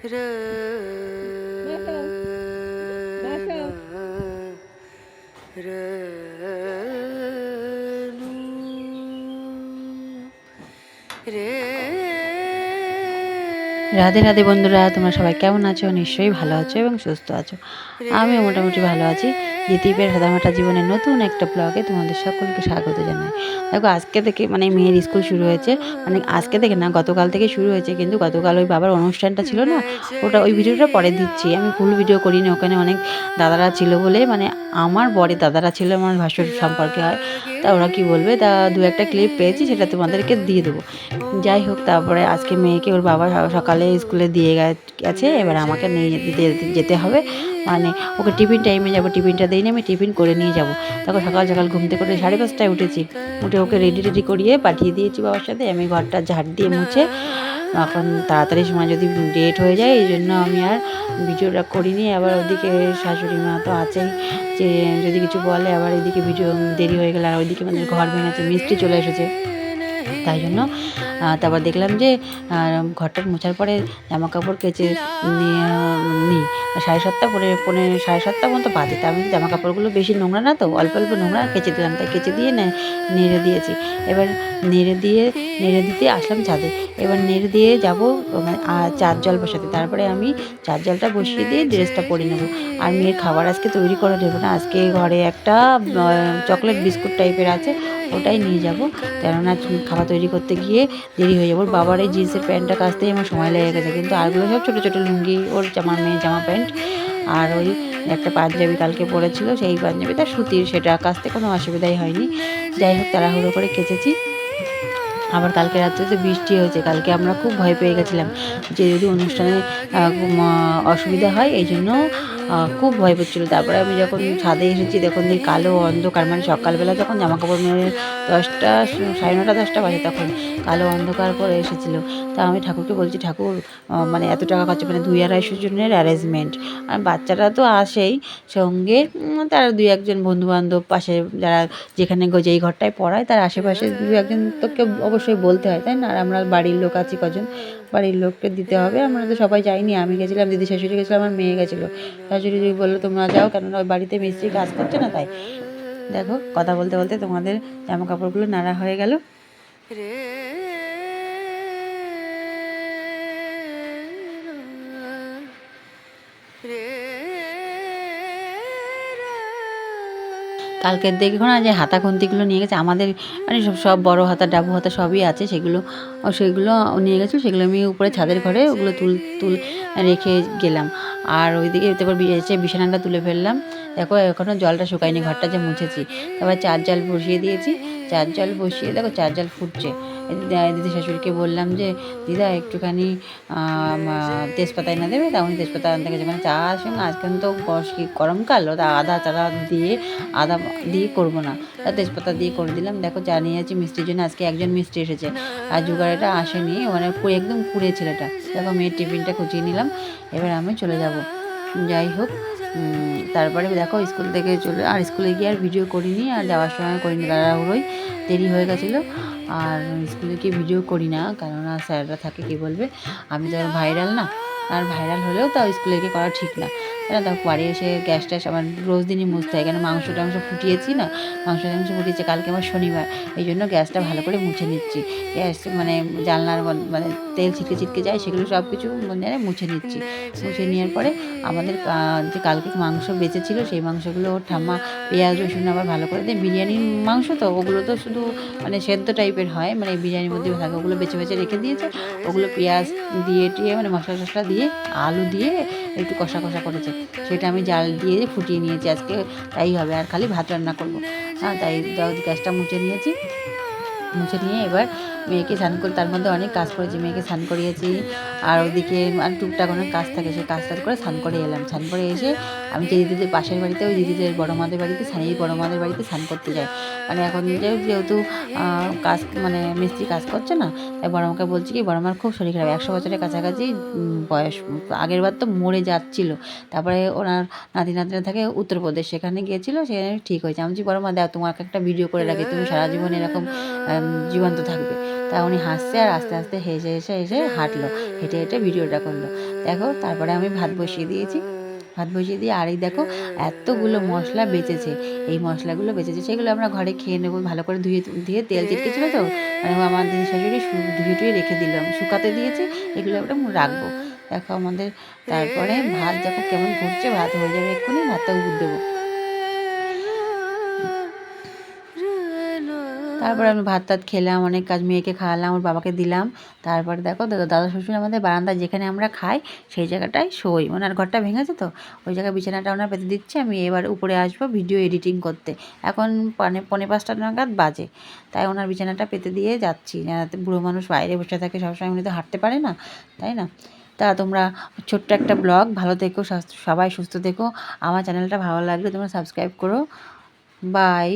রাধে রাধে বন্ধুরা, তোমরা সবাই কেমন আছো? নিশ্চয়ই ভালো আছো এবং সুস্থ আছো। আমিও মোটামুটি ভালো আছি। দ্বিতীপের সাদামাটা জীবনের নতুন একটা ব্লগে তোমাদের সকলকে স্বাগত জানাই। দেখো, আজকে থেকে মানে মেয়ের স্কুল শুরু হয়েছে। মানে আজকে থেকে না, গতকাল থেকে শুরু হয়েছে, কিন্তু গতকাল ওই বাবার অনুষ্ঠানটা ছিল না, ওটা ওই ভিডিওটা পরে দিচ্ছি। আমি ফুল ভিডিও করিনি, ওখানে অনেক দাদারা ছিল বলে মানে আমার বড়ে দাদারা ছিল, আমার ভাসুর সম্পর্কে হয়। তা ওরা কি বলবে? তা দু একটা ক্লিপ পেয়েছি, সেটা তোমাদেরকে দিয়ে দেবো। যাই হোক, তারপরে আজকে মেয়েকে ওর বাবা সকালে স্কুলে দিয়ে গেছে এবার আমাকে নিয়ে যেতে হবে। মানে ওকে টিফিন টাইমে যাব, টিফিনটা দিই আমি টিফিন করে নিয়ে যাব। তারপর সকাল সকাল ঘুম থেকে করে সাড়ে পাঁচটায় উঠেছি। উঠে ওকে রেডি রেডি করিয়ে পাঠিয়ে দিয়েছি বাবার সাথে। আমি ঘরটা ঝাড় দিয়ে মুছে। এখন তাড়াতাড়ি সময় যদি ডেট হয়ে যায়, এই জন্য আমি আর ভিডিওটা করিনি। আবার ওদিকে শাশুড়ি মা তো আছেই। যে যদি কিছু বলে, আবার এদিকে ভিডিও দেরি হয়ে গেলে আর ওইদিকে আমাদের ঘর ভেঙেছে মিষ্টি চলে এসেছে। তাই জন্য তারপর দেখলাম যে ঘরটা মোছার পরে জামা কাপড় কেচে নিই সাড়ে সাতটা পরে পনেরো সাড়ে সাতটা মতো বাজে। তা আমি জামা কাপড়গুলো বেশি নোংরা না তো, অল্প অল্প নোংরা কেচে দিলাম। তাই কেচে দিয়ে নে- নেড়ে দিয়েছি। এবার নেড়ে দিয়ে, নেড়ে দিতে আসলাম ছাদে। এবার নেড়ে দিয়ে যাব মানে চার জল বসাতে। তারপরে আমি চার জলটা বসিয়ে দিয়ে ড্রেসটা পরে নেব। আর মেয়ের খাবার আজকে তৈরি করে দেবো না। আজকে ঘরে একটা চকলেট বিস্কুট টাইপের আছে। ওটাই নিয়ে যাব। কেননা খাবার তৈরি করতে গিয়ে দেরি হয়ে যাবে। বাবার এই জিন্সের প্যান্টটা কাচতেই আমার সময় লেগে গেছে। কিন্তু আরগুলো সব ছোটো ছোটো লুঙ্গি, ওর জামা, মেয়ের জামা প্যান্ট আর ওই একটা পাঞ্জাবি কালকে পরেছিল। সেই পাঞ্জাবিটা সুতির, সেটা কাচতে কোনো অসুবিধাই হয়নি। যাই হোক, তাড়াহুড়ো করে কেচেছি। আবার কালকে রাত্রে তো বৃষ্টি হয়েছে। কালকে আমরা খুব ভয় পেয়ে গেছিলাম যে যদি অনুষ্ঠানে অসুবিধা হয়, এই জন্য খুব ভয় পেচ্ছিলো। তারপরে আমি যখন ছাদে এসেছি তখন দেখি কালো অন্ধকার মানে সকালবেলা যখন জামা কাপড় মেরে দশটা, সাড়ে নটা, দশটা বাজে তখন। কালো অন্ধকার করে এসেছিল। তা আমি ঠাকুরকে বলছি, ঠাকুর মানে এত টাকা খরচা মানে দুই আড়াইশো জনের অ্যারেঞ্জমেন্ট আর বাচ্চারা তো আসেই সঙ্গে তারা দুই একজন বন্ধু বান্ধব পাশে যারা যেখানে যেই ঘরটায় পড়ায়, তার আশেপাশে দু একজন তোকে অবশ্যই বলতে হয়, তাই না? আর আমরা বাড়ির লোক আছি কজন, বাড়ির লোককে দিতে হবে। আমরা তো সবাই যাইনি, আমি গেছিলাম, দিদি শাশুড়ি গেছিলাম আমার মেয়ে গেছিল। শাশুড়ি বলল, তোমরা যাও, কেননা ওই বাড়িতে মিস্ত্রি কাজ করছে না তাই। দেখো কথা বলতে বলতে তোমাদের জামা কাপড়গুলো নাড়া হয়ে গেল। কালকের দেখো না যে হাতা খুন্তিগুলো নিয়ে গেছে আমাদের মানে সব সব বড় হাতা ডাবু হাতা সবই আছে সেগুলো সেগুলো নিয়ে গেছে সেগুলো আমি উপরে ছাদের ঘরে ওগুলো তুল তুল রেখে গেলাম। আর ওইদিকে তারপর বিছানাটা তুলে ফেললাম। দেখো এখনও জলটা শুকায়নি, ঘরটা যে মুছেছি। তারপর চার জল বসিয়ে দিয়েছি। চার জল বসিয়ে, দেখো, চার জল ফুটছে। দিদি- শাশুড়িকে বললাম যে, দিদা, একটুখানি তেজপাতা এনে দেবে? তা উনি তেজপাতা আনতে গেছে। চার সঙ্গে আজকাল তো গরমকাল ওটা আদা চাদা দিয়ে, আদা দিয়ে করব না। তা তেজপাতা দিয়ে করে দিলাম। দেখো চা নিয়ে জানিয়েছি মিষ্টির জন্য, আজকে একজন মিষ্টি এসেছে। আর জোগাড়িটা আসেনি মানে একদম কুড়ে ছেলেটা। দেখো, মেয়ের টিফিনটা কুচিয়ে নিলাম। এবার আমি চলে যাব। যাই হোক তারপরে দেখো স্কুল থেকে চলে আর স্কুলে গিয়ে আর ভিডিও করিনি, আর যাওয়ার সময় করিনি। তাড়াহুড়োই দেরি হয়ে গেছিল। আর স্কুলে গিয়ে ভিডিও করি না কেননা স্যাররা থাকে, কি বলবে? আমি তো ভাইরাল না। আর ভাইরাল হলেও তাও স্কুলে গিয়ে করা ঠিক না। দেখো বাড়ি এসে গ্যাস ট্যাস আমার রোজ দিনই মুছতে হয়। কেন মাংস টাংস ফুটিয়েছি না? মাংস টাংস ফুটিয়েছে, কালকে আমার শনিবার। এই জন্য গ্যাসটা ভালো করে মুছে নিচ্ছি। গ্যাস মানে জানলার মানে তেল ছিটকে ছিটকে যায়, সেগুলো সব কিছু মানে মুছে নিচ্ছি। মুছে নেওয়ার পরে আমাদের যে কালকে মাংস বেঁচেছিল, সেই মাংসগুলো ওর ঠাম্মা পেঁয়াজ, রসুন আবার ভালো করে দিয়ে বিরিয়ানির মাংস তো, ওগুলো তো শুধু মানে সেদ্ধ টাইপের হয়। মানে বিরিয়ানির মধ্যে থাকে, ওগুলো বেছে বেছে রেখে দিয়েছে। ওগুলো পেঁয়াজ দিয়ে টিয়ে মানে মশলা টশলা দিয়ে, আলু দিয়ে একটু কষা কষা করেছে। সেটা আমি জাল দিয়ে ফুটিয়ে নিয়েছি আজকে, তাই হবে। আর খালি ভাত রান্না করব। হ্যাঁ তাই গ্যাসটা মুছে নিয়েছি। মুছে নিয়ে এবার মেয়েকে স্নান করে, তার মধ্যে অনেক কাজ করেছি মেয়েকে স্নান করিয়েছি। আর ওদিকে আর টুকটাক অনেক কাজ থাকে, সেই কাজ টাজ করে স্নান করে এলাম। স্নান করে এসে আমি যে দিদিদের পাশের বাড়িতে, ওই দিদিদের বড় মাদের বাড়িতে, স্থানীয় বড় মাদের বাড়িতে স্নান করতে যাই। মানে এখন যেহেতু কাজ মানে মিস্ত্রি কাজ করছে না, তাই বড় মাকে বলছি কি, বড় মার খুব শরীর খারাপ। একশো বছরের কাছাকাছি বয়স, আগের বার তো মরে যাচ্ছিল। তারপরে ওনার নাতি নাতিরা থাকে উত্তরপ্রদেশ, সেখানে গিয়েছিল, সেখানে ঠিক হয়েছে। আমি বড় মা দাও তোমাকে একটা ভিডিও করে রাখি, তুমি সারা জীবন এরকম জীবন্ত থাকবে। তা উনি হাসছে আর আস্তে আস্তে হেসে হেসে হেসে হাঁটলো। হেঁটে হেঁটে ভিডিওটা করল। দেখো, তারপরে আমি ভাত বসিয়ে দিয়েছি। ভাত বসিয়ে দিয়ে আর এই দেখো, এতগুলো মশলা বেঁচেছে। এই মশলাগুলো বেঁচেছে, সেগুলো আমরা ঘরে খেয়ে নেব, ভালো করে ধুয়ে ধুয়ে তেল চিটকেছিল তো? মানে আমার দিন শাশুড়ি ধুয়ে টুয়ে রেখে দিলাম শুকাতে দিয়েছে, এগুলো আমরা রাখব। দেখো আমাদের, তারপরে ভাত দেখো কেমন ঘুরছে ভাত হয়ে যাবে এক্ষুনি ভাতটা দেবো। তারপর আমি ভাত টাত খেলাম, অনেক কাজ মেয়েকে খাওয়ালাম, ওর বাবাকে দিলাম। তারপরে দেখো, দাদা দাদা শ্বশুর আমাদের বারান্দা যেখানে আমরা খাই, সেই জায়গাটায় শোই। ওনার ঘরটা ভেঙেছে তো, ওই জায়গায় বিছানাটা ওনার পেতে দিচ্ছে, আমি এবার উপরে আসব ভিডিও এডিটিং করতে। এখন পনে পনে পাঁচটা নাগাদ বাজে। তাই ওনার বিছানাটা পেতে দিয়ে যাচ্ছি। যাতে বুড়ো মানুষ বাইরে বসে থাকে, সবসময় উনি তো হাঁটতে পারে না, তাই না? তা তোমরা ছোট্ট একটা ব্লগ, ভালো থেকো সবাই সুস্থ থেকো। আমার চ্যানেলটা ভালো লাগলে তোমরা সাবস্ক্রাইব করো। বাই।